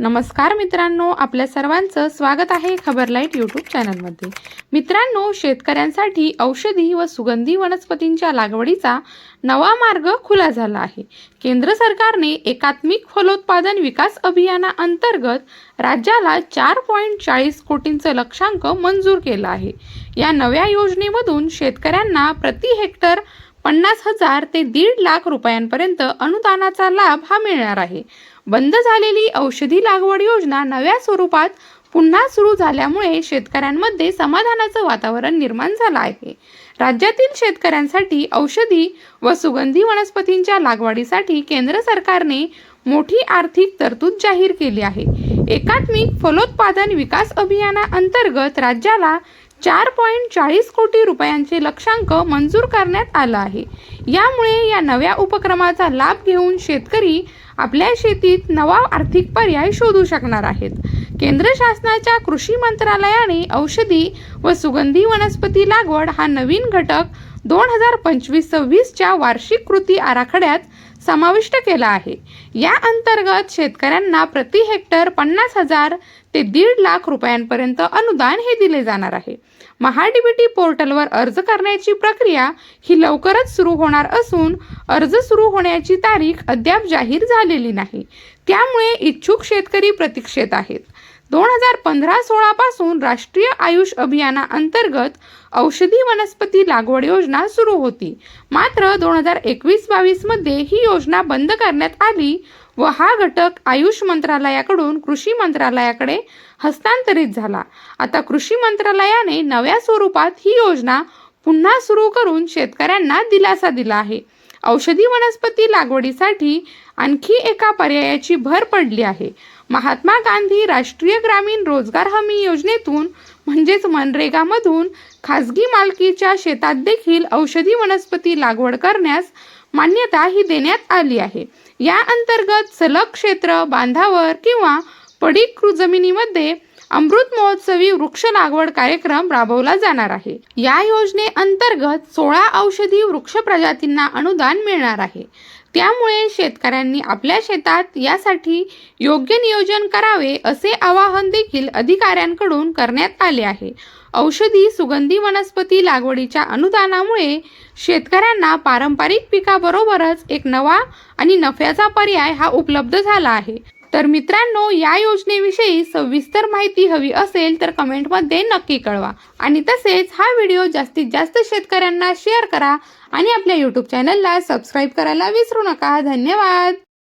नमस्कार मित्रांनो आपल्या सर्वांचं स्वागत आहे खबरलाईट यूट्यूब चॅनलमध्ये. मित्रांनो शेतकऱ्यांसाठी औषधी व सुगंधी वनस्पतींच्या लागवडीचा नवा मार्ग खुला झाला आहे. केंद्र सरकारने एकात्मिक फलोत्पादन विकास अभियानाअंतर्गत राज्याला चार पॉईंट चाळीस कोटींचं लक्षांक मंजूर केलं आहे. या नव्या योजनेमधून शेतकऱ्यांना प्रति हेक्टर पन्नास हजार ते दीड लाख रुपयांपर्यंत अनुदानाचा लाभ हा मिळणार आहे. बंद झालेली औषधी लागवड योजना नव्या स्वरूपात पुन्हा सुरू झाल्यामुळे शेतकऱ्यांमध्ये समाधानाचं वातावरण निर्माण झालं आहे. राज्यातील शेतकऱ्यांसाठी औषधी व सुगंधी वनस्पतींच्या लागवडीसाठी केंद्र सरकारने मोठी आर्थिक तरतूद जाहीर केली आहे. एकात्मिक फलोत्पादन विकास अभियानाअंतर्गत राज्याला चार पॉईंट चाळीस कोटी रुपयांचे लक्षांक मंजूर करण्यात आलं आहे. यामुळे या नव्या उपक्रमाचा लाभ घेऊन शेतकरी आपल्या शेतीत नवा आर्थिक पर्याय शोधू शकणार आहेत. केंद्र शासनाच्या कृषी मंत्रालयाने औषधी व सुगंधी वनस्पती लागवड हा नवीन घटक दोन हजार पंचवीस सव्वीसच्या वार्षिक कृती आराखड्यात समाविष्ट केला आहे. या अंतर्गत शेतकऱ्यांना प्रति हेक्टर पन्नास हजार ते दीड लाख रुपयांपर्यंत अनुदान हे दिले जाणार आहे. महाडीबीटी पोर्टलवर अर्ज करण्याची प्रक्रिया ही लवकरच सुरू होणार असून अर्ज सुरू होण्याची तारीख अद्याप जाहीर झालेली नाही. त्यामुळे इच्छुक शेतकरी प्रतीक्षेत आहेत. दोन हजार पंधरा सोळापासून राष्ट्रीय आयुष अभियानाअंतर्गत औषधी वनस्पती लागवड योजना सुरू होती. मात्र दोन हजार एकवीस बावीसमध्ये ही योजना बंद करण्यात आली व हा घटक आयुष मंत्रालयाकडून कृषी मंत्रालयाकडे हस्तांतरित झाला. आता कृषी मंत्रालयाने नव्या स्वरूपात ही योजना पुन्हा सुरू करून शेतकऱ्यांना दिलासा दिला आहे. औषधी वनस्पती लागवडीसाठी आणखी एका पर्यायाची भर पडली आहे. महात्मा गांधी राष्ट्रीय ग्रामीण रोजगार हमी योजनेतून म्हणजेच मनरेगामधून खाजगी मालकीच्या शेतात देखील औषधी वनस्पती लागवड करण्यास मान्यता ही देण्यात आली आहे. या अंतर्गत सलग क्षेत्र बांधावर किंवा पडीक जमिनीमध्ये अमृत महोत्सवी वृक्ष लागवड कार्यक्रम राबवला जाणार आहे. या योजनेअंतर्गत सोळा औषधी वृक्ष प्रजातींना अनुदान मिळणार आहे. त्यामुळे शेतकऱ्यांनी आपल्या शेतात यासाठी योग्य नियोजन करावे असे आवाहन देखील अधिकाऱ्यांकडून करण्यात आले आहे. औषधी सुगंधी वनस्पती लागवडीच्या अनुदानामुळे शेतकऱ्यांना पारंपरिक पिकाबरोबरच एक नवा आणि नफ्याचा पर्याय हा उपलब्ध झाला आहे. तर मित्रांनो या योजनेविषयी सविस्तर माहिती हवी असेल तर कमेंटमध्ये नक्की कळवा. आणि तसेच हा व्हिडिओ जास्तीत जास्त शेतकऱ्यांना शेअर करा आणि आपल्या यूट्यूब चॅनलला सबस्क्राईब करायला विसरू नका. धन्यवाद!